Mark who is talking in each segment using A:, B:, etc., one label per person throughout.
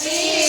A: Yeah.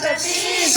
A: Dr. Bean.